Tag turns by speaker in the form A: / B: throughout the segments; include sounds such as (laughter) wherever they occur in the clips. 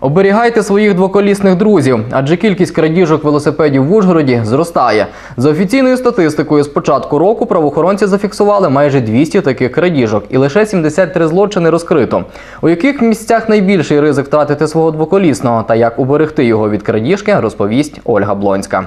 A: Оберігайте своїх двоколісних друзів, адже кількість крадіжок велосипедів в Ужгороді зростає. За офіційною статистикою, з початку року правоохоронці зафіксували майже 200 таких крадіжок, і лише 73 злочини розкрито. У яких місцях найбільший ризик втратити свого двоколісного та як уберегти його від крадіжки, розповість Ольга Блонська.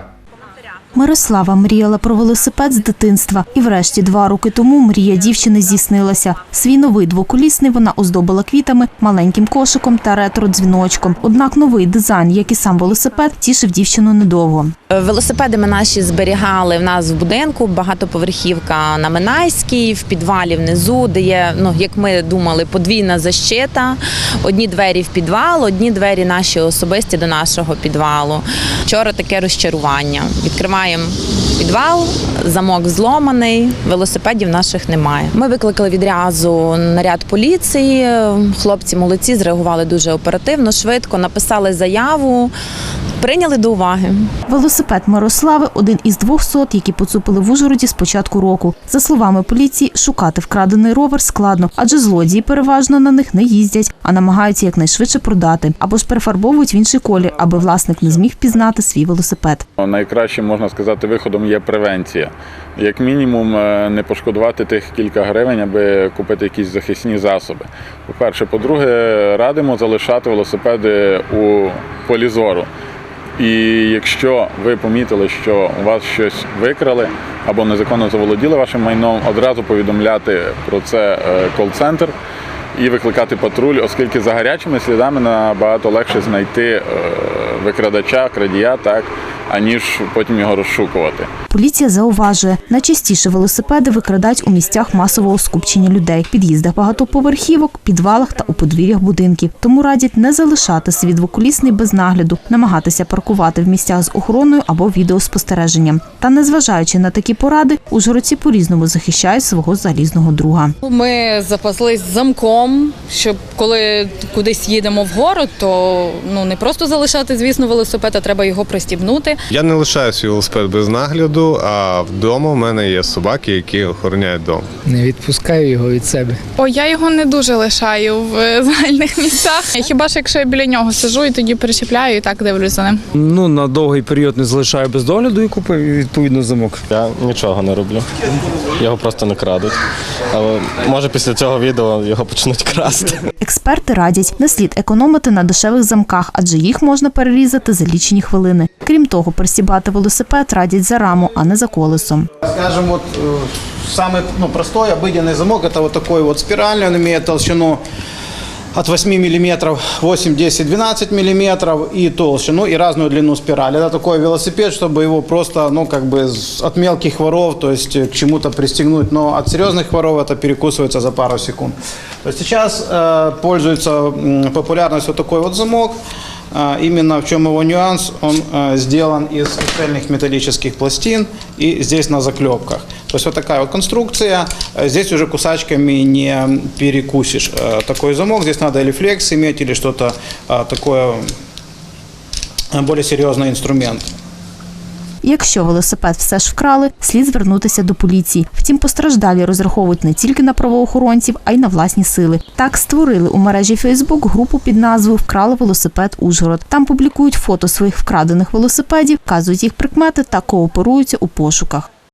B: Мирослава мріяла про велосипед з дитинства, і врешті два роки тому мрія дівчини здійснилася. Свій новий двоколісний вона оздобила квітами, маленьким кошиком та ретро-дзвіночком. Однак новий дизайн, як і сам велосипед, тішив дівчину недовго.
C: Велосипеди ми наші зберігали в нас в будинку, багатоповерхівка на Минайській, в підвалі внизу, де є, ну як ми думали, подвійна защита. Одні двері в підвал, одні двері наші особисті до нашого підвалу. Вчора таке розчарування. Відкриваємо підвал, замок зломаний, велосипедів наших немає. Ми викликали відразу наряд поліції. Хлопці молодці, зреагували дуже оперативно, швидко, написали заяву, прийняли до уваги.
B: Велосипед Мирослави один із двохсот, які поцупили в Ужгороді з початку року. За словами поліції, шукати вкрадений ровер складно, адже злодії переважно на них не їздять, а намагаються якнайшвидше продати або ж перефарбовують в інший колір, аби власник не зміг впізнати свій велосипед.
D: Найкращим можна сказати виходом є превенція. Як мінімум, е, не пошкодувати тих кілька гривень, аби купити якісь захисні засоби. По-перше, по-друге, радимо залишати велосипеди у полі зору. І якщо ви помітили, що у вас щось викрали або незаконно заволоділи вашим майном, одразу повідомляти про це е, кол-центр і викликати патруль, оскільки за гарячими слідами набагато легше знайти е, викрадача, крадія, так, аніж потім його розшукувати.
B: Поліція зауважує, найчастіше велосипеди викрадають у місцях масового скупчення людей, під'їздах багатоповерхівок, підвалах та у подвір'ях будинків. Тому радять не залишати свій двоколісний без нагляду, намагатися паркувати в місцях з охороною або відеоспостереженням. Та незважаючи на такі поради, ужгородці по-різному захищають свого залізного друга.
E: Ми запаслись замком, щоб коли кудись їдемо в город, то ну не просто залишати, звісно, велосипед, а треба його пристібнути.
F: Я не лишаю свій велосипед без нагляду, а вдома в мене є собаки, які охороняють дом.
G: Не відпускаю його від себе.
H: О, я його не дуже лишаю в е, (laughs) загальних місцях. Хіба ж якщо я біля нього сижу і тоді причіпляю і так дивлюсь за ним.
G: Ну на довгий період не залишаю без догляду і купив відповідно замок.
I: Я нічого не роблю. Його просто не крадуть. Але може після цього відео його почнуть красти.
B: Експерти радять не слід економити на дешевих замках, адже їх можна перерізати за лічені хвилини. Крім того, присібати велосипед радять за раму, а не за колесом.
J: Скажем, вот э, самый ну, простой обыденный замок, это вот такой вот спиральный, он имеет толщину от 8 миллиметров, 8, 10, 12 миллиметров и толщину, и разную длину спирали. Это такой велосипед, чтобы его просто, ну, как бы с- от мелких воров, то есть э, к чему-то пристегнуть, но от серьезных воров это перекусывается за пару секунд. То есть сейчас э, пользуется м, популярностью такой вот замок. А, Именно в чем его нюанс, он э, сделан из цельных металлических пластин и здесь на заклепках. То есть вот такая вот конструкция. Э, Здесь уже кусачками не перекусишь э, такой замок. Здесь надо или флекс иметь, или что-то э, такое э, более серьезный инструмент.
B: Якщо велосипед все ж вкрали, слід звернутися до поліції. Втім, постраждалі розраховують не тільки на правоохоронців, а й на власні сили. Так створили у мережі Фейсбук групу під назвою Вкрали велосипед Ужгород. Там публікують фото своїх вкрадених велосипедів, вказують їх прикмети та кооперуються у пошуках.